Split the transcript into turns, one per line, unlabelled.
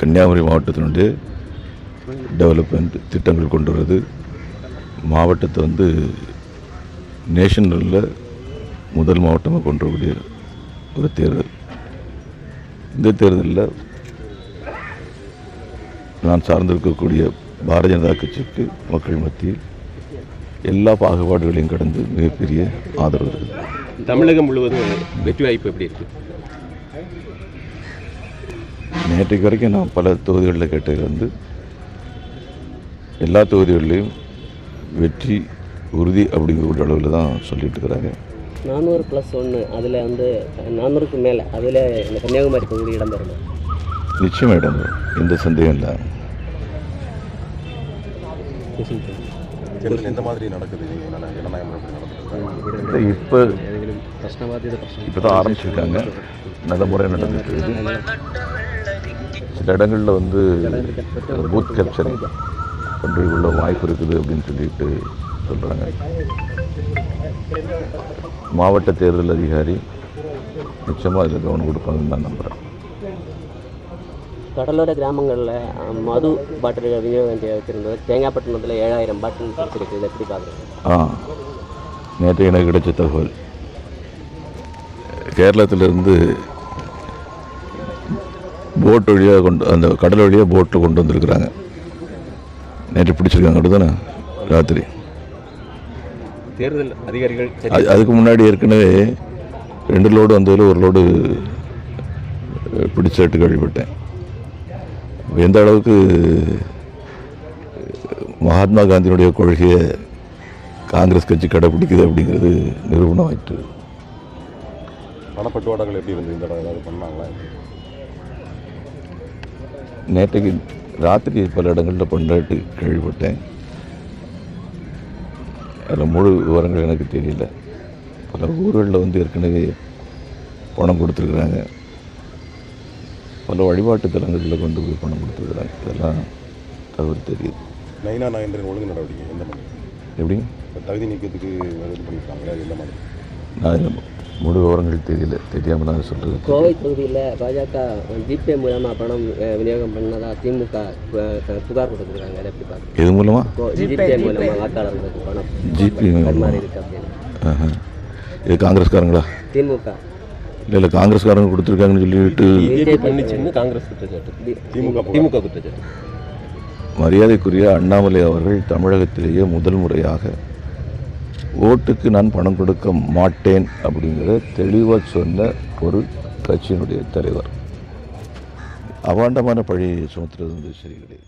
கன்னியாகுமரி மாவட்டத்தினுடைய டெவலப்மெண்ட் திட்டங்கள் கொண்டு வர்றது. மாவட்டத்தை வந்து நேஷனலில் முதல் மாவட்டமாக கொண்டு வரக்கூடிய ஒரு தேர்தல். இந்த தேர்தலில் நான் சார்ந்திருக்கக்கூடிய பாரதிய ஜனதா கட்சிக்கு மக்கள் மத்தியில் எல்லா பாகுபாடுகளையும் கடந்து மிகப்பெரிய ஆதரவு இருக்குது.
தமிழகம் முழுவதும் வெற்றி வாய்ப்பு எப்படி இருக்குது
நேற்றைக்கு வரைக்கும் நான் பல தொகுதிகளில் கேட்டது வந்து எல்லா தொகுதிகளிலையும் வெற்றி உறுதி அப்படிங்கிற அளவில் தான் சொல்லிட்டு இருக்கிறாங்க.
நானூறு ப்ளஸ் ஒன்று அதில் வந்து நானூறுக்கு மேலே அதில் இந்த கன்னியாகுமரி தொகுதி
இடம்பெறணும் நிச்சயம் இடம்பெறும். எந்த சந்தேகம் இல்லை.
எந்த மாதிரி நடக்குது?
இப்போ இப்போ தான் ஆரம்பிச்சிருக்காங்க நல்ல முறை நடந்துட்டு இருக்குது சில இடங்களில் வந்து பூத் கேப்சரிங் பண்ணுறதுக்குள்ள வாய்ப்பு இருக்குது அப்படின்னு சொல்லிட்டு சொல்கிறாங்க மாவட்ட தேர்தல் அதிகாரி நிச்சயமாக அதில் கவனம் கொடுப்பாங்கன்னு நான் நம்புகிறேன்
கடலோர கிராமங்களில் மது பாட்டில்கள் விநியோகம் செய்ய வச்சுருந்தது தேங்காய்பட்டினத்தில் ஏழாயிரம் பாட்டில் பிடிச்சிருக்கு இதை எப்படி பார்க்குறீங்க
ஆ நேற்று எனக்கு கிடைச்ச தகவல் கேரளத்திலிருந்து போட் வழியாக கொண்டு அந்த கடல் வழியாக போட்டில் கொண்டு வந்திருக்கிறாங்க. நேற்று பிடிச்சிருக்காங்க அப்படிதானே? ராத்திரி.
தேர்தல் அதிகாரிகள்
அதுக்கு முன்னாடி ஏற்கனவே ரெண்டு லோடு வந்ததில் ஒரு லோடு பிடிச்சிட்டு கேள்விப்பட்டேன். எந்த அளவுக்கு மகாத்மா காந்தியினுடைய கொள்கையை காங்கிரஸ் கட்சி கடைப்பிடிக்குது அப்படிங்கிறது நிரூபணம் ஆயிட்டு
பணப்பட்டுவாடங்கள் எப்படி இருந்தது இந்த தடவை ஏதாவது பண்ணாங்களா?
நேற்றைக்கு ராத்திரி பல இடங்களில் பண்ணாட்டு கேள்விப்பட்டேன். அதில் முழு விவரங்கள் எனக்கு தெரியல. பல ஊர்களில் வந்து ஏற்கனவே பணம் கொடுத்துருக்குறாங்க. பல வழிபாட்டு தலங்களில் கொண்டு போய் பணம் கொடுத்துருக்குறாங்க. இதெல்லாம் தகவல் தெரியுது.
நைனா நாயந்திரன் ஒழுங்கு நடவடிக்கை எந்த மாதிரி?
எப்படி?
தகுதி நீக்கத்துக்கு பண்ணியிருக்காங்களே எந்த மாதிரி?
நான் முழு விவரங்கள் தெரியல தெரியாமல் தான் சொல்கிறது
கோவை தொகுதியில் பாஜக ஜிபே மூலமாக பணம் விநியோகம் பண்ணதா திமுக புகார் கொடுத்துருக்காங்க. எப்படி பார்க்குறீங்க
இது மூலமாக
ஜிபே மூலமாக வாக்காளர்களுக்கு பணம்
ஜிபி
பரிமாறி இருக்கு அப்படின்னு.
இது காங்கிரஸ்காரங்களா?
திமுக.
இல்லை இல்லை காங்கிரஸ்காரங்க கொடுத்துருக்காங்கன்னு சொல்லிட்டு
காங்கிரஸ் குற்றச்சாட்டு.
திமுக
திமுக குற்றச்சாட்டு.
மரியாதைக்குரிய அண்ணாமலை அவர்கள் தமிழகத்திலேயே முதல் முறையாக ஓட்டுக்கு நான் பணம் கொடுக்க மாட்டேன் அப்படிங்கிற தெளிவாக சொன்ன ஒரு கட்சியினுடைய தலைவர். அவாண்டமான பழியை சுமத்துறது வந்து சரி கிடையாது.